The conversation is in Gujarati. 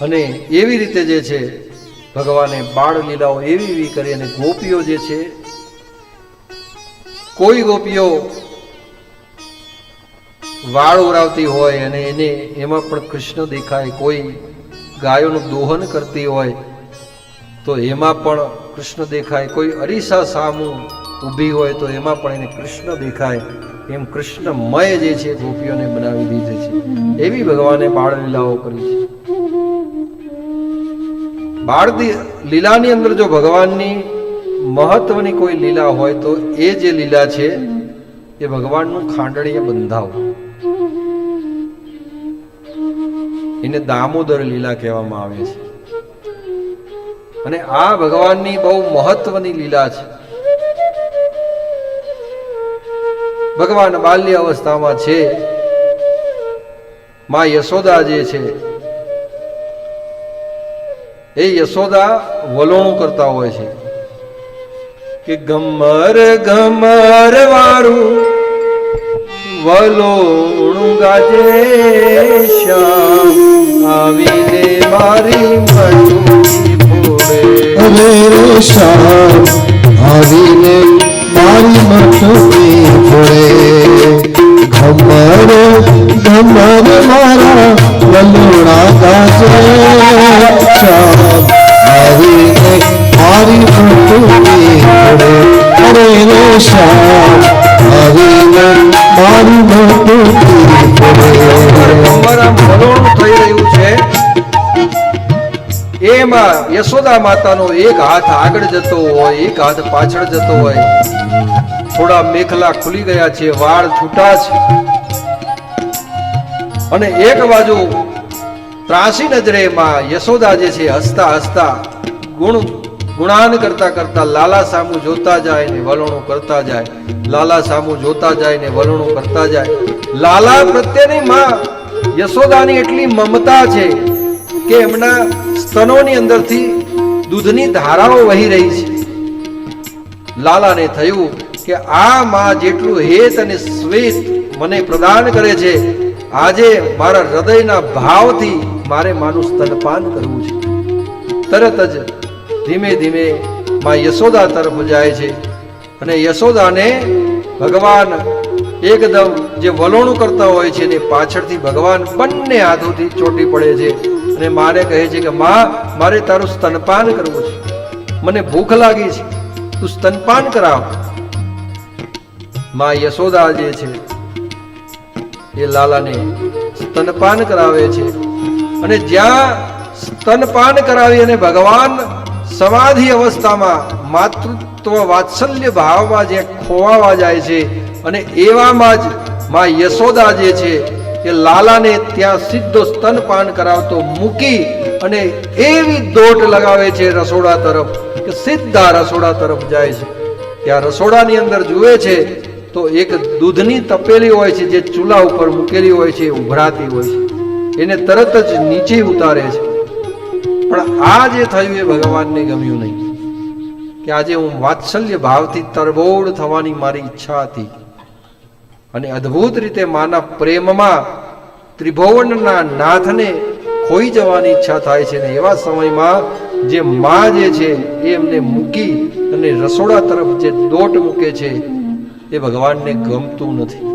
અને એવી રીતે જે છે, ભગવાને બાળ લીલાઓ એવી એવી કરી અને ગોપીઓ જે છે, કોઈ ગોપીઓ વાળ ઉરાવતી હોય અને એને એમાં પણ કૃષ્ણ દેખાય, કોઈ ગાયોનું દોહન કરતી હોય, તો એમાં પણ કૃષ્ણ દેખાય, કોઈ અરીસા સામું ઊભી હોય, તો એમાં પણ એને કૃષ્ણ દેખાય. એમ કૃષ્ણમય જે છે, ગોપીઓને બનાવી દીધી છે. એવી ભગવાને બાળ લીલાઓ કરી છે. બાળ લીલાની અંદર જો ભગવાનની મહત્વની કોઈ લીલા હોય તો એ જે લીલા છે, એ ભગવાનનું ખાંડણીય બંધાવ. એને દામોદર લીલા કહેવામાં આવે છે. અને આ ભગવાનની બહુ મહત્વની લીલા છે. ભગવાન બાલ્ય અવસ્થામાં છે. મા યશોદા જે છે એ યશોદા વલોણું કરતા હોય છે કે ગમર ગમર વાળું વલોણું ગાજે શ્યામ. આવીને મારી ફોડે અરે રે શ્યામ આવીને મારી મટકી ભોળે. ઘમર ઘમર મારા વલોણા ગાજે શ્યામ આવીને મારી અરે રે શ્યામ આવીને મારી મટકી અમારા વલોણું થઈ રહ્યું છે. એમાં યશોદા માતાનો એક હાથ આગળ જતો હોય, એક હાથ પાછળ જતો હોય. થોડા મેખલા ખુલી ગયા છે, વાળ છૂટા છે. અને એક બાજુ ત્રાસી નજરે માં યશોદા જે છે, હસતા હસતા ગુણ, ગુણાન કરતા કરતા લાલા સામુ જોતા જાય ને વલણો કરતા જાય, લાલા સામુ જોતા જાય ને વલણો કરતા જાય. લાલા પ્રત્યેની માં યશોદાની એટલી મમતા છે કે એમના સ્તનોની અંદરથી દૂધની ધારાઓ વહી રહી છે. લાલાને થયું કે આ માં જેટલું હેત અને શ્વેત મને પ્રદાન કરે છે આજે મારા હૃદયના ભાવથી મારે માનું સ્તનપાન કરવું છે. તરત જ ધીમે ધીમે માં યશોદા તરફ જાય છે અને યશોદાને ભગવાન એકદમ જે વલોણું કરતા હોય છે ને પાછળથી ભગવાન બંને હાથોથી ચોટી પડે છે અને મારે કહે છે કે, માં, મારે તારું સ્તનપાન કરવું છે. મને ભૂખ લાગી છે. તું સ્તનપાન કરાવ. માં યશોદા જે છે એ લાલાને સ્તનપાન કરાવે છે. અને જ્યાં સ્તનપાન કરાવી અને ભગવાન સમાધિ અવસ્થામાં માતૃત્વ વાત્સલ્ય ભાવમાં જે ખોવાવા જાય છે અને એવામાં જ માં યશોદા જે છે એ લાલાને ત્યાં સીધો સ્તનપાન કરાવતો મૂકી અને એવી દોટ લગાવે છે રસોડા તરફ કે સીધા રસોડા તરફ જાય છે. ત્યાં રસોડાની અંદર જુએ છે તો એક દૂધની તપેલી હોય છે, જે ચૂલા ઉપર મૂકેલી હોય છે ઉભરાતી હોય છે. એને તરત જ નીચે ઉતારે છે. પણ આ જે થયું એ ભગવાનને ગમ્યું નહીં. કે આજે હું વાત્સલ્ય ભાવથી તરબોળ થવાની મારી ઈચ્છા હતી. અને અદ્ભુત રીતે માના પ્રેમમાં ત્રિભુવનના નાથને ખોઈ જવાની ઈચ્છા થાય છે ને એવા સમયમાં જે મા જે છે, એ એમને મૂકી અને રસોડા તરફ જે દોટ મૂકે છે એ ભગવાનને ગમતું નથી.